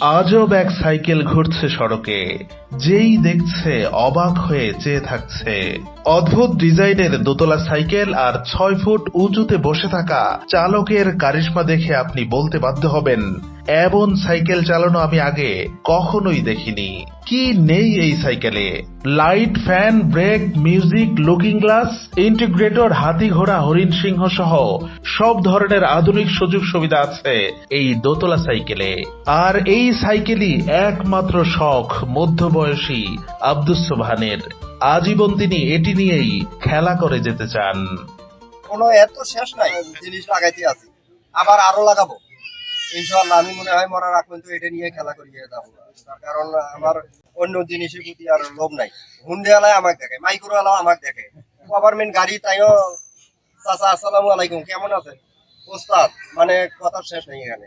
আজব এক সাইকেল ঘুরছে সড়কে। যেই দেখছে, অবাক হয়ে চেয়ে থাকছে। অদ্ভুত ডিজাইনের দোতলা সাইকেল আর ছয় ফুট উঁচুতে বসে থাকা চালকের কারিশমা দেখে আপনি বলতে বাধ্য হবেন, এমন সাইকেল চালানো আমি আগে কখনোই দেখিনি। কি নেই এই সাইকেলে? Light, fan, brake, music, looking glass, integrator, হাতি ঘোড়া, হরিণ সিংহ সহ সব ধরনের আধুনিক সুযোগ সুবিধা আছে এই দোতলা সাইকেলে। আর এই সাইকেলই একমাত্র শখ মধ্যবয়সী আব্দুস সোবহানের আজীবন তিনি এটি নিয়েই খেলা করে যেতে চান। কোনো এত শেষ নাই, জিনিস লাগাইতে আছি। আবার আরও লাগাবো। ইনশাল্লাহ আমি মনে হয় মরার আগ পর্যন্ত এটা নিয়ে খেলা করিয়ে যাব কারণ আমার অন্য জিনিসের প্রতি আর লোভ নাই। হুন্ডে আলায় আমাকে দেখে মাইক্রো আলাও আমাকে দেখে। গভর্নমেন্ট গাড়ি, তাইও। চাচা, আসসালামু আলাইকুম, কেমন আছেন? ওস্তাদ মানে কথা শেষ নেই এখানে।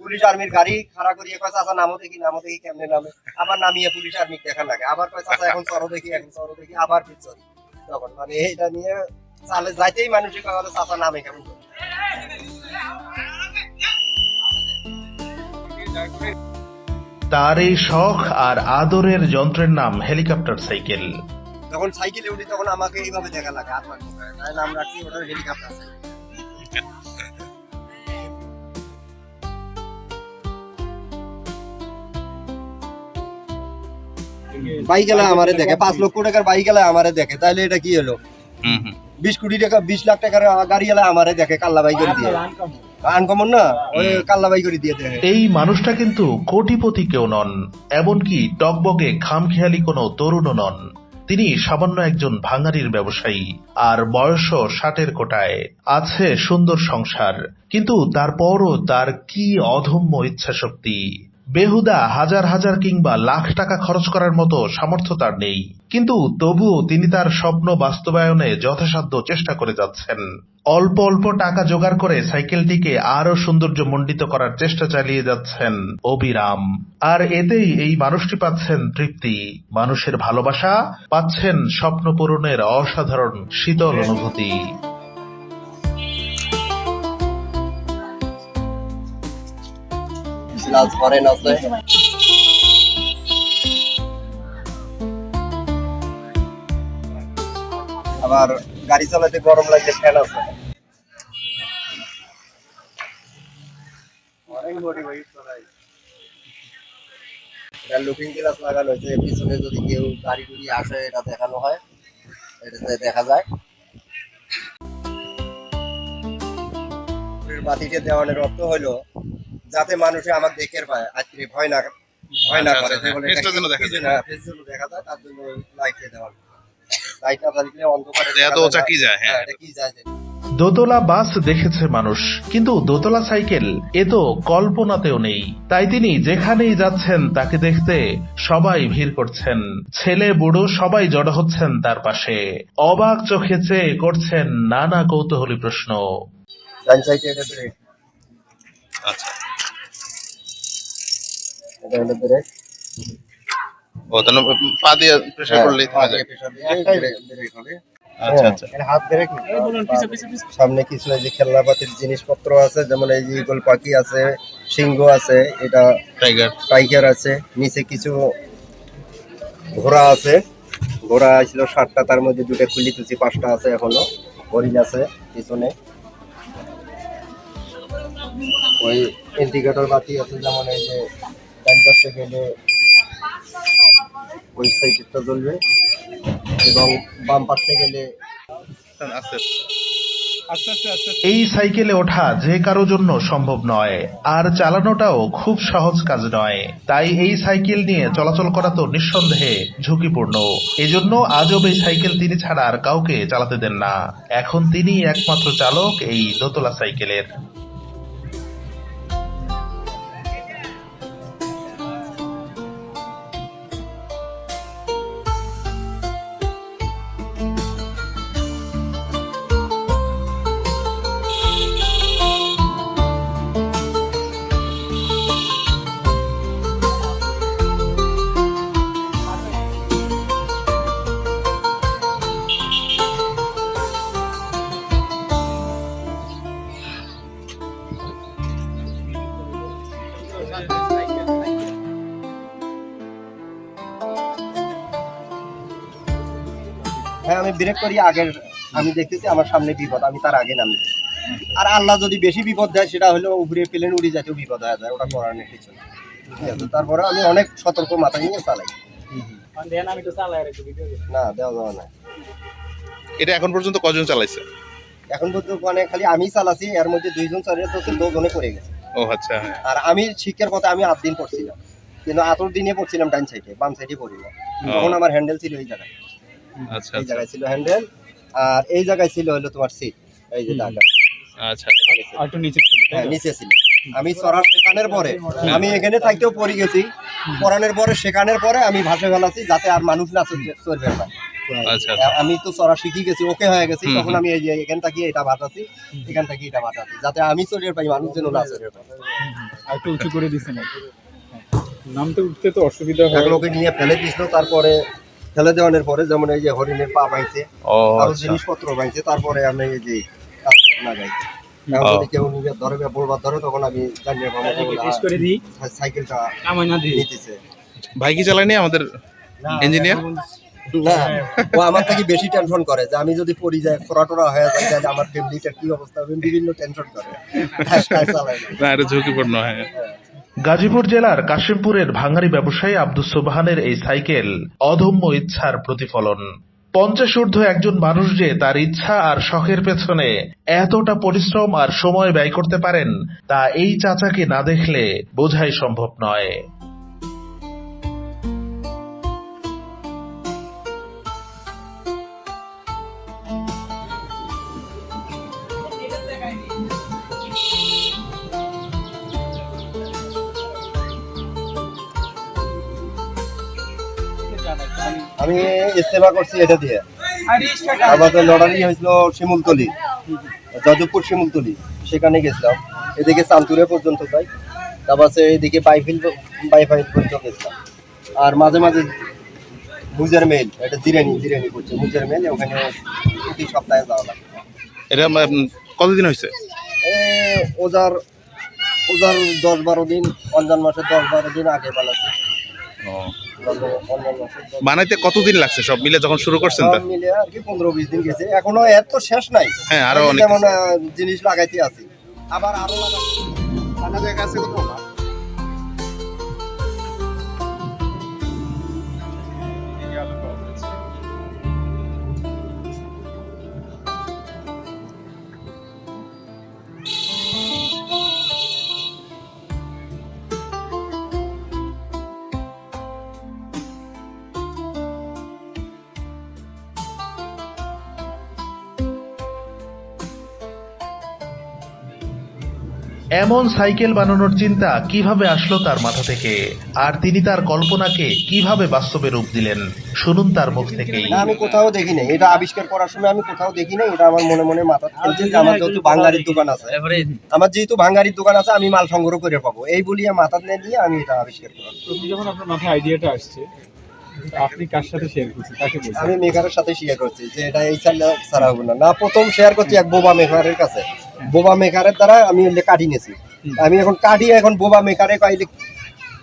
পুলিশ আর্মির গাড়ি খাড়া করিয়ে কয় চাচা নামো দেখি নামো দেখি কেমনে নামে? আবার নামিয়ে পুলিশ আর্মি দেখা লাগে। আবার কয় চাচা এখন চড়ো দেখি এখন চড়ো দেখি আবার ফির চড়ি। তখন মানে এইটা নিয়ে চালে যাইতেই মানুষের কথা চাচা নামে কেমন তার এই শখ আর আদরের যন্ত্রের নাম হেলিকপ্টার সাইকেল। যখন সাইকেলে উঠি তখন আমাকে এইভাবে দেখা লাগে তাই নাম রাখছি ওটার হেলিকপ্টার সাইকেল? বাইক এলা আমারে দেখে পাঁচ লক্ষ টাকার বাইক এলা আমারে দেখে তাহলে এটা কি হলো? বিশ কোটি টাকা বিশ লাখ টাকার গাড়ি এলা আমারে দেখে কাল্লা বাই করে দিয়ে। আনকমন না? ওই করে দিয়ে দেখে। এই মানুষটা কিন্তু কোটিপতি কেউ নন এমনকি টকবগে খামখেয়ালি কোনো তরুণও নন। তিনি সামান্য একজন ভাঙারির ব্যবসায়ী আর বয়সও ষাটের কোটায়। আছে সুন্দর সংসার কিন্তু তারপরও তার কি অধম্য ইচ্ছাশক্তি? বেহুদা হাজার হাজার কিংবা লাখ টাকা খরচ করার মতো সামর্থ্য তার নেই। কিন্তু তবুও তিনি তার স্বপ্ন বাস্তবায়নে যথাসাধ্য চেষ্টা করে যাচ্ছেন। অল্প অল্প টাকা জোগাড় করে সাইকেলটিকে আরও সৌন্দর্য মণ্ডিত করার চেষ্টা চালিয়ে যাচ্ছেন অবিরাম। আর এতেই এই মানুষটি পাচ্ছেন তৃপ্তি। মানুষের ভালোবাসা, পাচ্ছেন স্বপ্ন পূরণের অসাধারণ শীতল অনুভূতি। লাজ করেন আছে আবার গাড়ি চালাতে গরম লাগছে ফ্যান আছে। লুকিং গ্লাস লাগানো হয়েছে পিছনে যদি কেউ গাড়ি গুড়ি আসে এটা দেখানো হয়। এটাতে দেখা যায়। বাতিতে দেওয়ানোর অর্থ হলো যাতে মানুষে আমার দেখে পায় আজকে ভয় না ভয় না আচ্ছা, করে। আচ্ছা, যেন দেখা যায়। হ্যাঁ, তার জন্য লাইট দেওয়া লাইট না থাকলে অন্ধকারে এত দেখা যায়। কি যায়, হ্যাঁ। কি যায় দোতলা বাস দেখেছে মানুষ কিন্তু দোতলা সাইকেল এ তো কল্পনাতেও নেই। তাই তিনি যেখানেই যাচ্ছেন তাকে দেখতে সবাই ভিড় করছেন। ছেলে বুড়ো সবাই জড়ো হচ্ছেন তার পাশে। অবাক চোখে চেয়ে করছেন নানা কৌতূহলী প্রশ্ন। আচ্ছা। এটা হলো ব্রেক ও তাহলে পা দিয়ে প্রেসার করলেই থেমে যায়। একটাই ব্রেক হবে। আচ্ছা আচ্ছা। হাত ব্রেক সামনে কিছু এই যে খেলনাপাতির জিনিসপত্র আছে যেমন এই যে ইগল পাখি আছে সিংহ আছে এটা টাইগার টাইগার আছে নিচে কিছু ঘোড়া আছে। ঘোড়া ছিল সাতটা তার মধ্যে দুটো খুলি তুচি পাঁচটা আছে এখনও হরিণ আছে পিছনে। ওই ইন্ডিকেটর বাতি আছে যেমন এই যে ডান পাশে গেলে ওই সাইডটা জ্বলবে এবং বাম পাশে গেলে আস্তে এই সাইকেলে ওঠা যে কারও জন্য সম্ভব নয় আর চালানোটাও খুব সহজ কাজ নয়। তাই এই সাইকেল নিয়ে চলাচল করা তো নিঃসন্দেহে ঝুঁকিপূর্ণ। এজন্য আজব এই সাইকেল তিনি ছাড়া আর কাউকে চালাতে দেন না। এখন তিনি একমাত্র চালক এই দোতলা সাইকেলের। হ্যাঁ আমি ব্রেক করি আগের আমি দেখতেছি আমার সামনে বিপদ আমি তার আগে নামি আর আল্লাহ যদি বেশি বিপদ দেয় সেটা হলো উপরে প্লেন উড়ে যাতেও বিপদ হয়ে যায় ওটা করার নেই কিছু তারপরে আমি অনেক সতর্ক মাথা নিয়ে চালাই। না দেওয়া যাওয়া না। এটা এখন পর্যন্ত কজন চালাইছে? এখন পর্যন্ত মানে খালি আমি চালাছি এর মধ্যে দুইজন চালিয়ে দুজনে করে গেছে। ও আচ্ছা হ্যাঁ। আর আমি শিক্ষার কথা আমি আট দিন পড়ছিলাম। কিন্তু আতর দিনে পড়ছিলাম ডান সাইডে বাম সাইডে পড়ি না তখন আমার হ্যান্ডেল ছিল এই জায়গায়। আচ্ছা এই আচ্ছা। জায়গায় ছিল হ্যান্ডেল আর এই জায়গায় ছিল হলো তোমার সিট এই যে দাগা। আচ্ছা একটু নিচে ছিল হ্যাঁ নিচে ছিল। আমি চড়ার শেখানোর পরে আমি এখানে থাকতেও পড়ে গেছি। পড়ানোর পরে শেখানোর পরে আমি ভাসে ফেলাছি যাতে আর মানুষ না চলবে না। আচ্ছা আচ্ছা। আমি তো চড়া শিখে গেছি ওকে হয়ে গেছি তখন আমি এই যে এখান থেকে এটা ভাটাছি এখান থেকে এটা ভাটাছি যাতে আমি চড়িয়ে পাই মানুষ যেন না চড়িয়ে পাই একটু উঁচু করে দিছেন আর নামতে উঠতে তো অসুবিধা হয়। এগুলোকে নিয়ে ফেলে দিছিল তারপরে ফেলে দেওয়ানোর পরে যেমন এই যে হরিণের পা ও আরও আচ্ছা। জিনিসপত্র ভাঙছে তারপরে আমি এই যে এখন ও। যদি কেউ নিজে ধরে বা বলবার ধরে তখন আমি জানিয়ে পাবো করে দিই। সাইকেলটা কামাই না দিই। নিতেছে। ভাই কি চালায়নি আমাদের ইঞ্জিনিয়ার না ও আমার থেকে বেশি টেনশন করে যে আমি যদি পড়ি ফোরাটোরা হয়ে যায় তাহলে আমার ফ্যামিলিটার কি অবস্থা হবে? বিভিন্ন টেনশন করে। না। না এটা ঝুঁকিপূর্ণ হ্যাঁ। গাজীপুর জেলার কাশিমপুরের ভাঙারি ব্যবসায়ী আব্দুস সোবহানের এই সাইকেল অধম্য ইচ্ছার প্রতিফলন। পঞ্চাশ ঊর্ধ্ব একজন মানুষ যে তার ইচ্ছা আর শখের পেছনে এতটা পরিশ্রম আর সময় ব্যয় করতে পারেন তা এই চাচাকে না দেখলে বোঝাই সম্ভব নয়। আমি ইস্তেমা করছি এটা দিয়ে। আমাদের লড়াই হয়েছিল শিমুলতলি যাদবপুর শিমুলতলি সেখানে গেছিলাম। এদিকে চান্তুরে পর্যন্ত যাই তারপর এদিকে বাইফিল বাইফাইল পর্যন্ত গেছিলাম। আর মাঝে মাঝে মুজের মেল এটা জিরানি জিরানি করছে মুজের মেল ওখানে প্রতি সপ্তাহে যাওয়া লাগে। এটা কতদিন হয়েছে? ওজার ওজার দশ বারো দিন রমজান মাসের দশ বারো দিন আগে বানাচ্ছে ও। বানাইতে কতদিন লাগছে? সব মিলে যখন শুরু করছেন তা? মিলে আর কি পনেরো বিশ দিন গেছে। এখনও এত তো শেষ নাই। হ্যাঁ, আরও অনেক জিনিস লাগাইতে আছে। আবার আরও জায়গা আছে কোথাও এমন সাইকেল বানানোর চিন্তা কীভাবে আসলো তার মাথা থেকে? আর তিনি তার কল্পনাকে কীভাবে বাস্তবে রূপ দিলেন? শুনুন তার মুখ থেকেই। না আমি কোথাও দেখি নাই। এটা আবিষ্কার করার সময় আমি কোথাও দেখি নাই। এটা আমার মনে মনে মাথা খেলছে আমার যেহেতু বাঙালির দোকান আছে আমার যেহেতু বাঙালির দোকান আছে আমি মাল সংগ্রহ করে পাবো। এই বলিয়া মাথা নিয়ে আমি এটা আবিষ্কার করলাম। যখন আপনার মাথায় আইডিয়াটা আসছে আপনি কার সাথে শেয়ার করছেন? কাকে বলছেন? আমি মেকারের সাথে শেয়ার করছি যে এটা এই চাল ছাড়া হবে না। না প্রথম শেয়ার করছি এক বোবা মেকারের কাছে। বোবা মেকারের দ্বারা আমি কাটি নিয়েছি। আমি এখন কাটি এখন বোবা মেকারে কইলে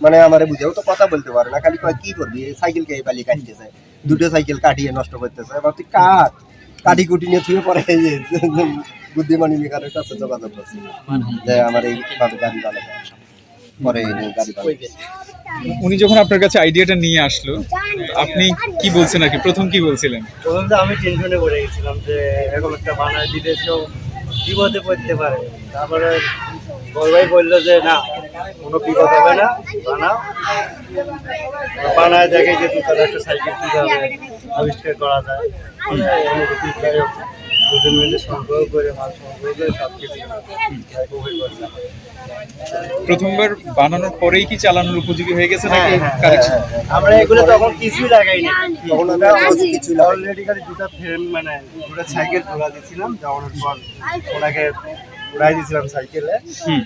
মানে আমার বুঝেও তো কথা বলতে পারে না খালি কয় কি করবি? সাইকেল কে পালি কাটতেছে? দুটো সাইকেল কাটিয়ে নষ্ট করতেছে। এবার তুই কাট। কাটি কুটি নিয়ে থুয়ে পরে বুদ্ধিমানী মেকারের কাছে যোগাযোগ করছি। যে আমার এইভাবে গাড়ি বানাবে। পরে গাড়ি বানাবে। উনি যখন আপনার কাছে আইডিয়াটা নিয়ে আসলো আপনি কি বলছেন আর কি? প্রথম কি বলছিলেন? প্রথম তো আমি টেনশনে পড়ে গেছিলাম যে এরকম একটা বানায় দিলে বিপদে পড়তে পারে। তারপরে বড়াই বলল যে, না, কোনো বিপদ হবে না, বানাও। বানায় দেখে যে দুতলা একটা সাইকেল কীভাবে আবিষ্কার করা যায়। দুজন মিলে সংগ্রহ করে, মাল সংগ্রহ করে সব কিছু প্রথমবার বানানোর পরেই কি চালানোর উপযোগী হয়ে গেছে নাকি হ্যাঁ, হ্যাঁ, কালেকশন? আমরা এগুলো তখন কিছুই লাগাইনি। তখন আমরা কিছু না অলরেডি খালি দুটো ফ্রেম মানে দুটো সাইকেল ঘোরা দিয়েছিলাম যাওয়ানোর পর ওনাকে ঘুরাই দিয়েছিলাম সাইকেলে হুম।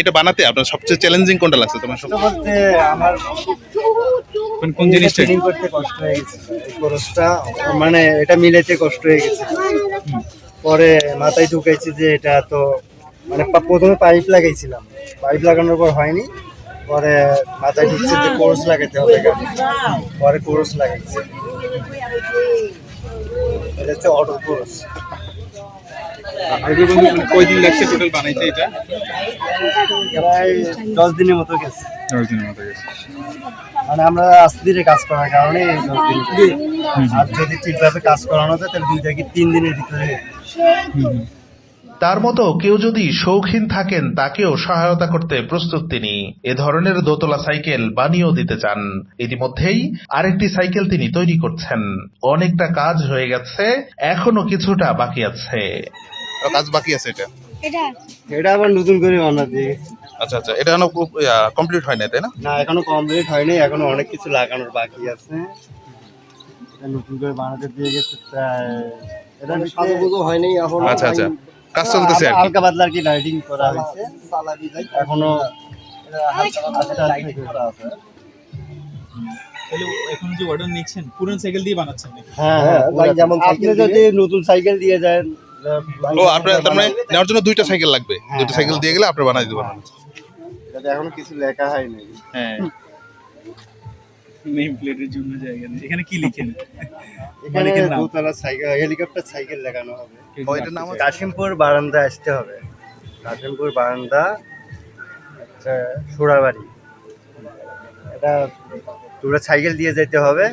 এটা বানাতে আপনার সবচেয়ে চ্যালেঞ্জিং কোনটা লাগছে তোমার সব বলতে আমার মানে কোন জিনিসটা? করতে কষ্ট হয়ে গেছে। খরচটা মানে এটা মিলাইতে কষ্ট হয়ে গেছে। পরে মাথায় ঢুকাইছি যে এটা তো মানে প্রথমে পাইপ লাগাইছিলাম। পাইপ লাগানোর পর হয়নি। পরে মাথায় ঢুকছে যে কোর্স লাগাইতে হবে পরে কোর্স লাগাইছে। এটা হচ্ছে অটো ক্রস। আগে কয়দিন লাগছে টোটাল বানাইতে এটা? প্রায় দশ দিনের মতো গেছে। দশ দিনের মতো গেছে। মানে আমরা আস্তে ধীরে কাজ করার কারণে দশ দিন। আর যদি ঠিকভাবে কাজ করানো যায় তাহলে দুই থেকে তিন দিনের ভিতরে তার মতো কেউ যদি শৌখিন থাকেন তাকেও সহায়তা করতে প্রস্তুত তিনি। এ ধরনের দোতলা সাইকেল বানিয়েও দিতে চান। ইতিমধ্যেই আরেকটি সাইকেল তিনি তৈরি করছেন। অনেকটা কাজ হয়ে গেছে এখনও কিছুটা বাকি আছে। কাজ বাকি আছে এটা? এটা এটা আবার নতুন করে বানাতে আচ্ছা আচ্ছা এটা এখনও কমপ্লিট হয় না তাই না? না এখনও কমপ্লিট হয়নি এখনও অনেক কিছু লাগানোর বাকি আছে। এটা নতুন করে বানাতে দিয়ে গেছে এটা সাজুগুজু হয়নি এখন আচ্ছা আচ্ছা। কাজ চলতেছে আর হালকা পাতলা আর কি লাইটিং করা হয়েছে। এখনও যে অর্ডার নিচ্ছেন পুরনো সাইকেল দিয়ে বানাচ্ছেন হ্যাঁ হ্যাঁ, হ্যাঁ যেমন আপনি যদি নতুন সাইকেল দিয়ে ও আপনার তার মানে নেওয়ার জন্য দুইটা সাইকেল লাগবে। হ্যাঁ, দুইটা হ্যাঁ। সাইকেল দিয়ে গেলে আপনি বানাই দিতে পারবেন এখনও কিছু লেখা হয়নি। হ্যাঁ। নেম প্লেটের জন্য জায়গা নেই। এখানে কি লিখেন? এখানে দোতলা সাইকেল হেলিকপ্টার সাইকেল লাগানো হবে। ও, এটার নাম কাশিমপুর বারান্দা আসতে হবে। কাশিমপুর বারান্দা আচ্ছা সুরাবাড়ি এটা দুটো সাইকেল দিয়ে যেতে হবে।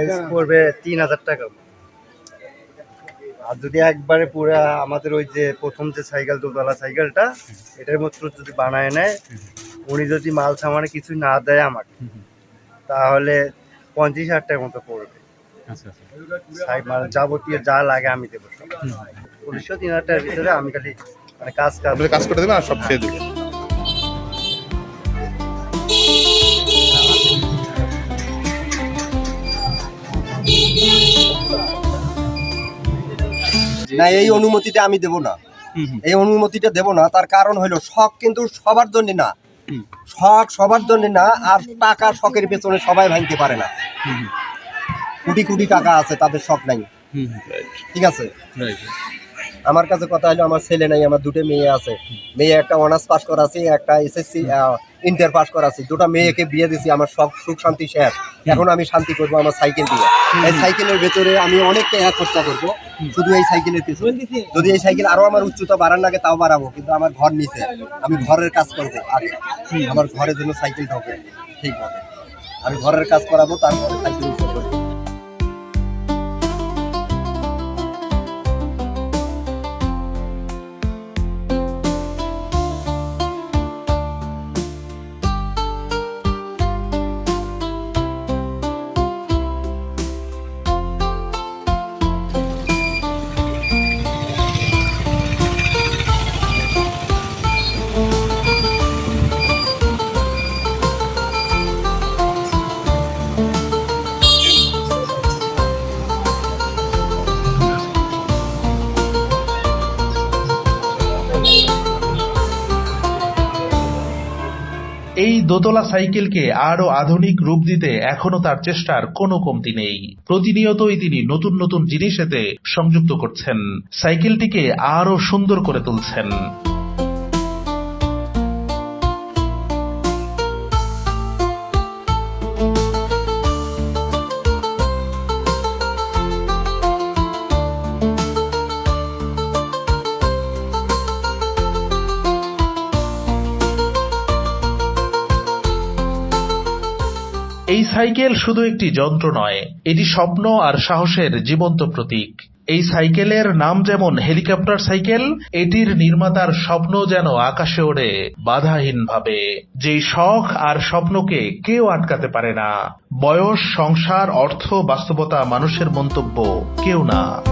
এটা পড়বে তিন হাজার টাকা। আর যদি একবারে পুরো আমাদের ওই যে প্রথম যে সাইকেল দোতলা সাইকেলটা এটার মতো যদি বানায় নেয় উনি যদি মাল সামানে কিছু না দেয় আমাকে তাহলে পঞ্চাশ হাজার টাকার মতো পড়বে। আচ্ছা আচ্ছা। মানে যাবতীয় যা লাগে আমি দেবো উনিশশো তিন হাজার টাকার ভিতরে আমি খালি মানে কাজ কাজ কাজ করে দেবেন আর সব সে দেবে না এই অনুমতিটা আমি দেব না। এই অনুমতিটা দেব না তার কারণ হলো শখ কিন্তু সবার জন্য না। শখ সবার জন্য না আর টাকা শখের পেছনে সবাই ভাঙতে পারে না। কোটি কোটি টাকা আছে তাদের শখ নাই। ঠিক আছে? আমার কাছে কথা হলো, আমার ছেলে নাই, আমার দুটো মেয়ে আছে। মেয়ে একটা অনার্স পাস করা আছে একটা এসএসসি ইন্টার পাস করা আছে দুটো মেয়েকে বিয়ে দিছি, আমার সব সুখ শান্তি শেষ। এখন আমি শান্তি করব আমার সাইকেল দিয়ে। এই সাইকেলের ভেতরে আমি অনেক টাকা খরচা করব। শুধু এই সাইকেলের পিছনে। যদি এই সাইকেল আরও আমার উচ্চতা বাড়ার লাগে, তাও বাড়াবো। কিন্তু আমার ঘর নিচে। আমি ঘরের কাজ করব আগে। আমার ঘরের জন্য সাইকেল ঢোকে ঠিকভাবে আমি ঘরের কাজ করাবো, তারপরে সাইকেল দোতলা সাইকেলকে আরও আধুনিক রূপ দিতে এখনও তার চেষ্টার কোনো কমতি নেই। প্রতিনিয়তই তিনি নতুন নতুন জিনিস এতে সংযুক্ত করছেন। সাইকেলটিকে আরও সুন্দর করে তুলছেন। সাইকেল শুধু একটি যন্ত্র নয়, এটি স্বপ্ন আর সাহসের জীবন্ত প্রতীক। এই সাইকেলের নাম যেমন হেলিকপ্টার সাইকেল, এটির নির্মাতার স্বপ্ন যেন আকাশে ওড়ে বাধাহীনভাবে, যেই শখ আর স্বপ্নকে কেউ আটকাতে পারে না। বয়স, সংসার, অর্থ, বাস্তবতা, মানুষের মন্তব্য, কেউ না।